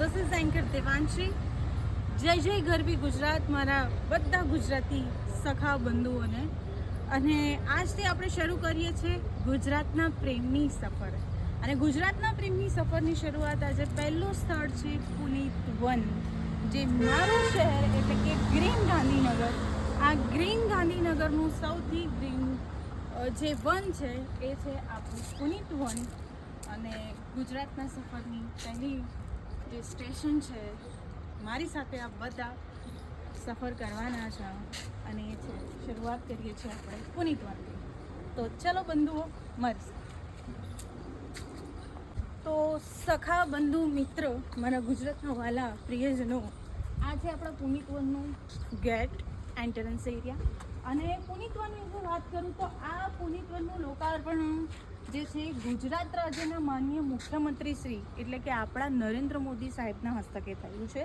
This is anchor Devanshi જય જય ગરબી ગુજરાત, મારા બધા ગુજરાતી સખા બંધુઓને. અને આજથી આપણે શરૂ કરીએ છીએ ગુજરાતના પ્રેમની સફર. અને ગુજરાતના પ્રેમની સફરની શરૂઆત આજે પહેલું સ્થળ છે પુનિત વન, જે મારું શહેર એટલે કે ગ્રીન ગાંધીનગર. આ ગ્રીન ગાંધીનગરનું સૌથી ગ્રીન જે વન છે એ છે આપણું પુનિત વન. અને ગુજરાતના સફરની પહેલી જે સ્ટેશન છે. મારી સાથે આ બધા સફર કરવાના છે અને એ છે, શરૂઆત કરીએ છીએ આપણે પુનિત વનથી તો ચલો બંધુઓ, મળશે. તો સખા બંધુ મિત્રો, મારા ગુજરાતના વાલા પ્રિયજનો આ છે આપણા પુનિત વનનું ગેટ એન્ટરન્સ એરિયા. અને પુનિત વનની જો વાત કરું તો આ પુનિતવનનું લોકાર્પણ જે છે, ગુજરાત રાજ્યના માનનીય મુખ્યમંત્રી શ્રી એટલે કે આપણા નરેન્દ્ર મોદી સાહેબના હસ્તકે થયું છે.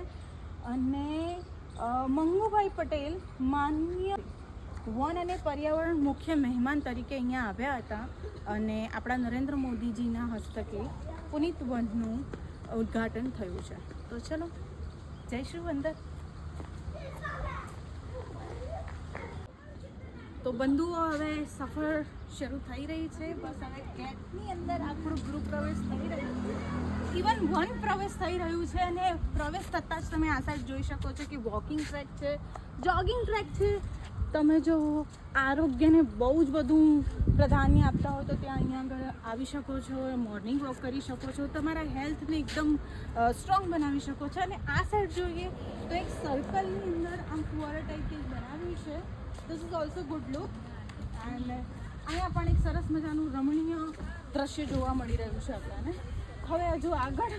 અને મંગુભાઈ પટેલ માનનીય વન અને પર્યાવરણ મુખ્ય મહેમાન તરીકે અહીંયા આવ્યા હતા અને આપણા નરેન્દ્ર મોદીજીના હસ્તકે પુનિત વનનું ઉદ્ઘાટન થયું છે. તો ચલો શ્રી અંદર તો બંધુઓ હવે સફર શરૂ થઈ રહી છે. બસ હવે ગેટની અંદર આપણું ગૃહ પ્રવેશ થઈ રહ્યું છે. ઇવન વન પ્રવેશ થઈ રહ્યું છે અને પ્રવેશ થતાં જ તમે આ સાઈડ જોઈ શકો છો કે વોકિંગ ટ્રેક છે જોગિંગ ટ્રેક છે. તમે જો આરોગ્યને બહુ જ બધું પ્રાધાન્ય આપતા હો તો ત્યાં અહીંયા આગળ આવી શકો છો મોર્નિંગ વોક કરી શકો છો. તમારા હેલ્થને એકદમ સ્ટ્રોંગ બનાવી શકો છો. અને આ સાઈડ જોઈએ તો એક સર્કલની અંદર આમ ફુવારા ટાઈપ કંઈક બનાવ્યું છે. This is also good look and અહીંયા પણ એક સરસ મજાનું રમણીય દ્રશ્ય જોવા મળી રહ્યું છે આપણને. હવે હજુ આગળ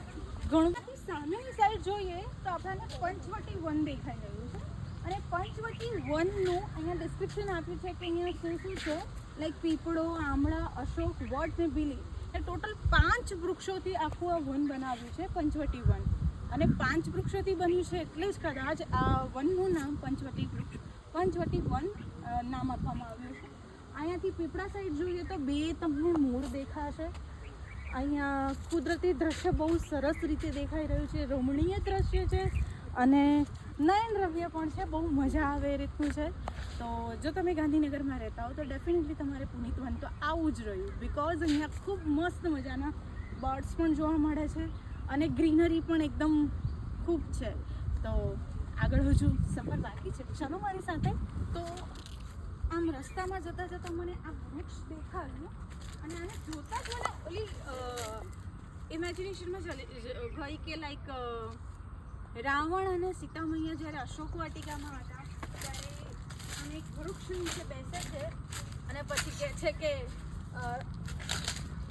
ઘણું સામેની સાઈડ જોઈએ તો આપણને પંચવટી વન દેખાઈ રહ્યું છે. અને પંચવટી વનનું અહીંયા ડિસ્ક્રિપ્શન આપ્યું છે કે અહીંયા શું શું છે. લાઈક પીપળો, આમળા, અશોક વડ ને બીલી. એ ટોટલ પાંચ વૃક્ષોથી આખું આ વન બનાવ્યું છે, પંચવટી વન અને પાંચ વૃક્ષોથી બન્યું છે એટલે જ કદાચ આ વનનું નામ પંચવટી વૃક્ષ પંચવટી વન નામ આપવામાં આવ્યું છે. અહીંયાથી પીપળા સાઈડ જોઈએ તો બે તમને મૂળ દેખાશે. અહીંયા કુદરતી દ્રશ્ય બહુ સરસ રીતે દેખાઈ રહ્યું છે, રમણીય દ્રશ્ય છે અને નયન દ્રવ્ય પણ છે, બહુ મજા આવે એ રીતનું છે. તો જો તમે ગાંધીનગરમાં રહેતા હો તો ડેફિનેટલી તમારે પુનિત વન તો આવું જ રહ્યું બિકોઝ અહીંયા ખૂબ મસ્ત મજાના બર્ડ્સ પણ જોવા મળે છે અને ગ્રીનરી પણ એકદમ ખૂબ છે. તો આગળ હજુ સફર બાકી છે. ચાલો મારી સાથે. તો આમ રસ્તામાં જતાં જતાં મને આ વૃક્ષ દેખાયું અને આને જોતાં જ મને ઓલી ઇમેજિનેશનમાં ગઈ કે લાઈક રાવણ અને સીતા મૈયા જ્યારે અશોક વાટિકામાં હતા, ત્યારે અને એક વૃક્ષ નીચે બેસે છે અને પછી કહે છે કે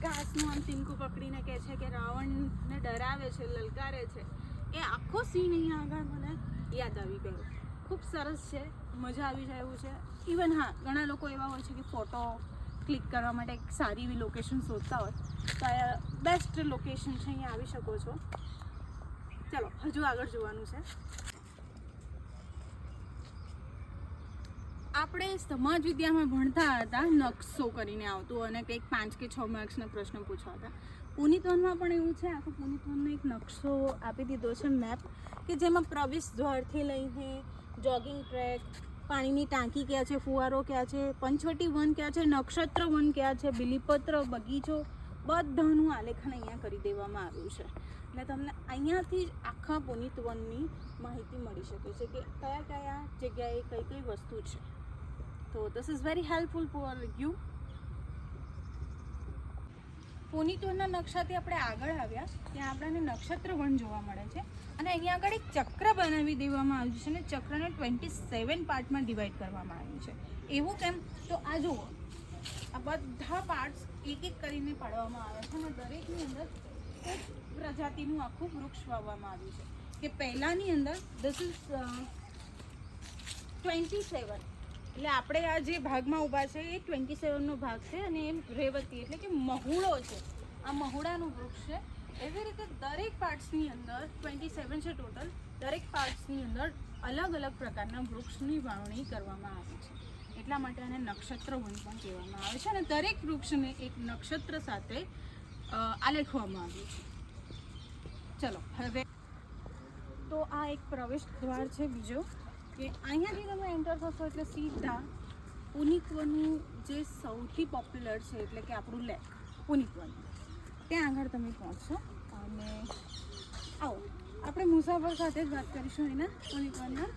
ઘાસનું આમ પકડીને કહે છે કે રાવણને ડરાવે છે, લલકારે છે. એ આખો સીન અહીંયા આગળ મને યાદ આવી ગયો. ખૂબ સરસ છે, મજા આવી જાય એવું છે. ઇવન હા, ઘણા લોકો એવા હોય છે કે ફોટો ક્લિક કરવા માટે એક સારી એવી લોકેશન શોધતા હોય. તો આ બેસ્ટ લોકેશન છે, અહીંયા આવી શકો છો. ચલો, હજુ આગળ જોવાનું છે. આપણે સમાજ વિદ્યામાં ભણતા હતા, નકશો કરીને આવતું અને કંઈક પાંચ કે છ માર્ક્સના પ્રશ્ન પૂછવા પૂછવાતા પુનિતવનમાં પણ એવું છે, આખો પુનિતવનનો એક નકશો આપી દીધો છે મેપ કે જેમાં પ્રવેશ દ્વારથી લઈને જોગિંગ ટ્રેક પાણીની ટાંકી ક્યાં છે, ફુવારો ક્યાં છે, પંચવટી વન ક્યાં છે, નક્ષત્ર વન ક્યાં છે, બિલીપત્ર, બગીચો, બધાનું આલેખન અહીંયા કરી દેવામાં આવ્યું છે. અને તમને અહીંયાથી જ આખા પુનિત વનની માહિતી મળી શકે છે કે કયા કયા જગ્યાએ કઈ કઈ વસ્તુ છે. તો this is very helpful for you પુનિતવનના નકશાથી આપણે આગળ આવ્યા, ત્યાં આપણને નક્ષત્ર વન જોવા મળે છે. અને અહીંયા આગળ એક ચક્ર બનાવી દેવામાં આવ્યું છે અને ચક્રને ટ્વેન્ટી સેવન પાર્ટમાં ડિવાઈડ કરવામાં આવ્યું છે. એવું કેમ? તો આ જુઓ, આ બધા પાર્ટ્સ એક એક કરીને પાડવામાં આવ્યા છે અને દરેકની અંદર એક પ્રજાતિનું આખું વૃક્ષ વાવવામાં આવ્યું છે. કે પહેલાંની અંદર ધીસ ઇઝ ટ્વેન્ટી સેવન એટલે આપણે આ જે ભાગમાં ઊભા છે એ ટ્વેન્ટી સેવનનો ભાગ છે અને એ રેવતી એટલે કે મહુડો છે. આ મહુડાનું વૃક્ષ છે. એવી રીતે દરેક પાર્ટ્સની અંદર ટ્વેન્ટી સેવન છે ટોટલ દરેક પાર્ટ્સની અંદર અલગ અલગ પ્રકારના વૃક્ષની વાવણી કરવામાં આવી છે. એટલા માટે આને નક્ષત્ર વન પણ કહેવામાં આવે છે અને દરેક વૃક્ષને એક નક્ષત્ર સાથે આલેખવામાં આવ્યું છે. ચલો, હવે તો આ એક પ્રવેશ દ્વાર છે બીજો. કે અહીંયાથી તમે એન્ટર થશો એટલે સીધા પુનિકવનું જે સૌથી પોપ્યુલર છે એટલે કે આપણું લેક પુનિકવન ત્યાં આગળ તમે પહોંચશો અને આવો આપણે મુસાફર સાથે જ વાત કરીશું એના પુનિકવનના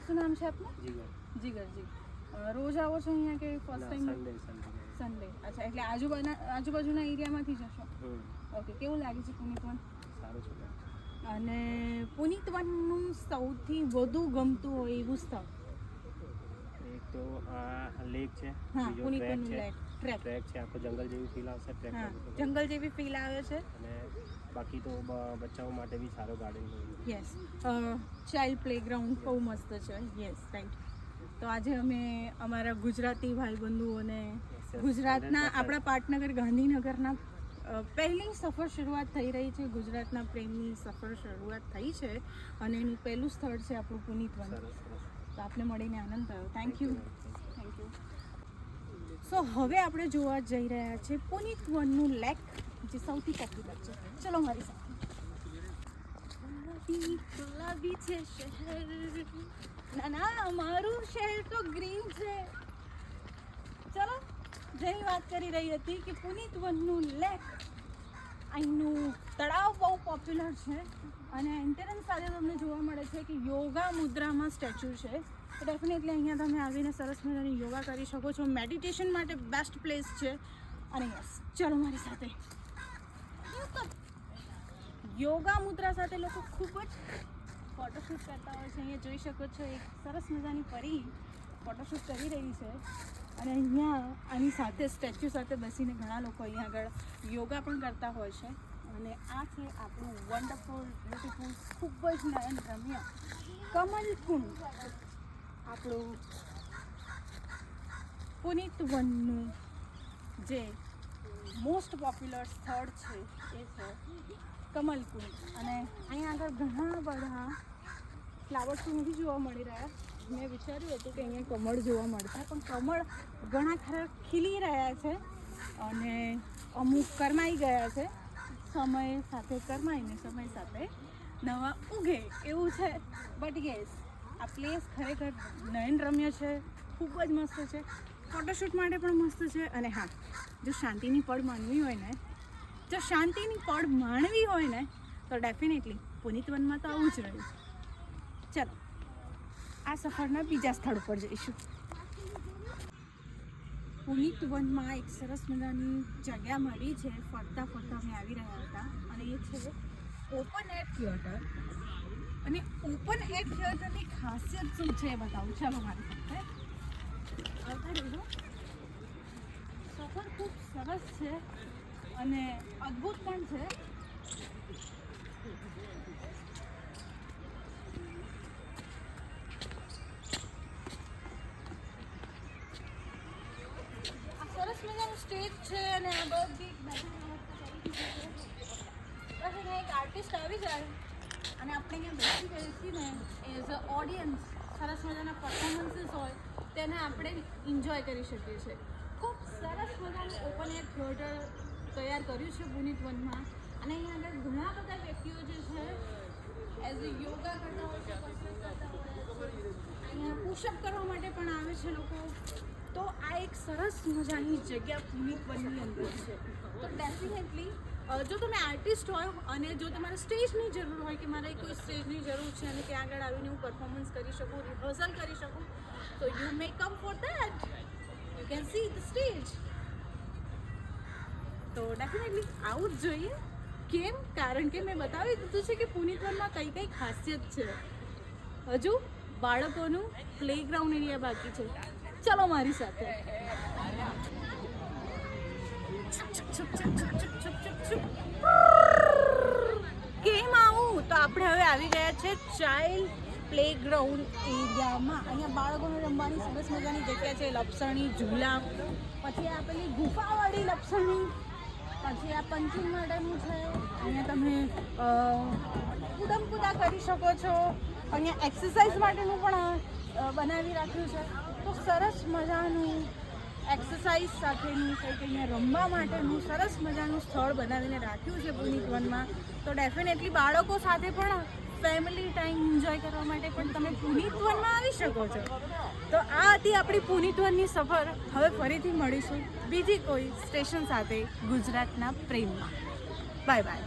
શું નામ છે આપનું? જીગર. જીગરજી રોજ આવો છો અહીંયા કે ફર્સ્ટ ટાઈમ સન્ડે અચ્છા એટલે આજુબાજુના આજુબાજુના એરિયામાંથી જશો? ઓકે કેવું લાગે છે પુનિકવન સારું છે. અને પુનિતવનનું સૌથી વધુ ગમતું હોય એવું સ્થળ? એક તો આ લેક છે હા પુનિતવનનું લેક ટ્રેક. ટ્રેક છે આખો જંગલ જેવી ફીલ આવશે ટ્રેક જંગલ જેવી ફીલ આવે છે. અને બાકી તો બચ્ચાઓ માટે બી સારો ગાર્ડન યસ ચાઇલ્ડ પ્લેગ્રાઉન્ડ બહુ મસ્ત છે. યસ રાઈટ તો આજે અમે અમારા ગુજરાતી ભાઈબંધુઓને ગુજરાતના આપણા પાટનગર ગાંધીનગરના પહેલી સફર શરૂઆત થઈ રહી છે. ગુજરાતના પ્રેમની સફર શરૂઆત થઈ છે અને એનું પહેલું સ્થળ છે આપણું પુનિતવન સરસ સરસ. તો આપને મળીને આનંદ થયો. Thank you thank you so હવે આપણે જોવા જઈ રહ્યા છે પુનિત વનનું લેક જે સૌથી પોપ્યુલર છે. ચલો મારી સાથે. છે શહેર. ના ના અમારું શહેર તો ગ્રીન છે. જેની વાત કરી રહી હતી કે પુનિત વનનું લેક અહીંનું તળાવ બહુ પોપ્યુલર છે અને એન્ટ્રન્સ સાથે તમને જોવા મળે છે કે યોગા મુદ્રામાં સ્ટેચ્યુ છે. ડેફિનેટલી અહીંયા તમે આવીને સરસ મજાની યોગા કરી શકો છો. મેડિટેશન માટે બેસ્ટ પ્લેસ છે. અને યસ ચલો મારી સાથે. યોગા મુદ્રા સાથે લોકો ખૂબ જ ફોટોશૂટ કરતા હોય છે. અહીંયા જોઈ શકો છો એક સરસ મજાની પરી ફોટોશૂટ કરી રહી છે. અને અહીંયા આની સાથે, સ્ટેચ્યુ સાથે બેસીને ઘણા લોકો અહીંયા આગળ યોગા પણ કરતા હોય છે. અને આ છે આપણું વન્ડરફુલ બ્યુટીફુલ ખૂબ જ નયન રમ્ય કમલ કુંડ. આપણું પુનિત વનનું જે મોસ્ટ પોપ્યુલર સ્થળ છે, એ છે કમલકુંડ અને અહીંયા આગળ ઘણા બધા ફ્લાવર્સ નથી જોવા મળી રહ્યા. મેં વિચાર્યું હતું કે અહીંયા કમળ જોવા મળશે પણ કમળ ઘણા ખરા ખીલી રહ્યા છે અને અમુક કરમાઈ ગયા છે. સમય સાથે કરમાઈને સમય સાથે નવા ઉગે, એવું છે. બટ યસ આ પ્લેસ ખરેખર નયનરમ્ય છે, ખૂબ જ મસ્ત છે. ફોટોશૂટ માટે પણ મસ્ત છે. અને હા, જો શાંતિની પળ માનવી હોય ને, જો શાંતિની પળ માણવી હોય ને, તો ડેફિનેટલી પુનિતવનમાં તો આવું જ રહ્યું ચલો. આ સફરના બીજા સ્થળ પર જઈશું. પુનિત વનમાં એક સરસ મજાની જગ્યા મળી છે. ફરતા ફરતા અમે આવી રહ્યા હતા. અને એ છે ઓપન એર થિયેટર. અને ઓપન એર થિયેટરની ખાસિયત શું છે એ બતાવું? ચાલો મારી સાથે આવતા સફર ખૂબ સરસ છે અને અદ્ભુત પણ છે. મજાનું સ્ટેજ છે અને આ બધી. બસ એક આર્ટિસ્ટ આવી જાય અને આપણે અહીંયા બેસી બેસીને એઝ અ ઓડિયન્સ સરસ મજાના પરફોર્મન્સીસ હોય, તેને આપણે એન્જોય કરી શકીએ છીએ ખૂબ સરસ મજાનું ઓપન એર થિયેટર તૈયાર કર્યું છે પુનિત વનમાં અને અહીંયા આગળ ઘણા બધા વ્યક્તિઓ જે છે એઝ અ યોગા કરતા હોય છે અહીંયા પુશઅપ કરવા માટે પણ આવે છે લોકો તો આ એક સરસ મજાની જગ્યા વનની અંદર છે. તો ડેફિનેટલી જો તમે આર્ટિસ્ટ હોય અને જો તમારે સ્ટેજની જરૂર હોય કે મારે કોઈ સ્ટેજની જરૂર છે અને ત્યાં આગળ આવીને હું પરફોર્મન્સ કરી શકું રિહર્સલ કરી શકું, તો you may come for that you can see the stage તો ડેફિનેટલી આવું જ જોઈએ. કેમ? કારણ કે મેં બતાવી દીધું છે કે પુનિતવનમાં કઈ કઈ ખાસિયત છે. હજુ બાળકોનું પ્લેગ્રાઉન્ડ એરિયા બાકી છે. ચલો મારી સાથે. કેમ આવું. તો આપણે હવે આવી ગયા છે ચાઇલ્ડ પ્લેગ્રાઉન્ડ એરિયામાં. અહીંયા બાળકોને રમવાની સરસ મજાની જગ્યા છે, લપસણી, ઝૂલા. પછી આ પેલી ગુફાવાળી લપસણી. પછી આ પંચિંગ માટેનું છે. અહીંયા તમે કુદમ કુદા કરી શકો છો. અહીંયા એક્સરસાઇઝ માટેનું પણ બનાવી રાખ્યું છે. તો સરસ મજાનું એક્સરસાઇઝ સાથેનું કંઈ કંઈને રમવા માટેનું સરસ મજાનું સ્થળ બનાવીને રાખ્યું છે પુનિત વનમાં. તો ડેફિનેટલી બાળકો સાથે પણ ફેમિલી ટાઈમ એન્જોય કરવા માટે પણ તમે પુનિત વનમાં આવી શકો છો. તો આ હતી આપણી પુનિત સફર. હવે ફરીથી મળીશું બીજી કોઈ સ્ટેશન સાથે ગુજરાતના પ્રેમમાં. Bye bye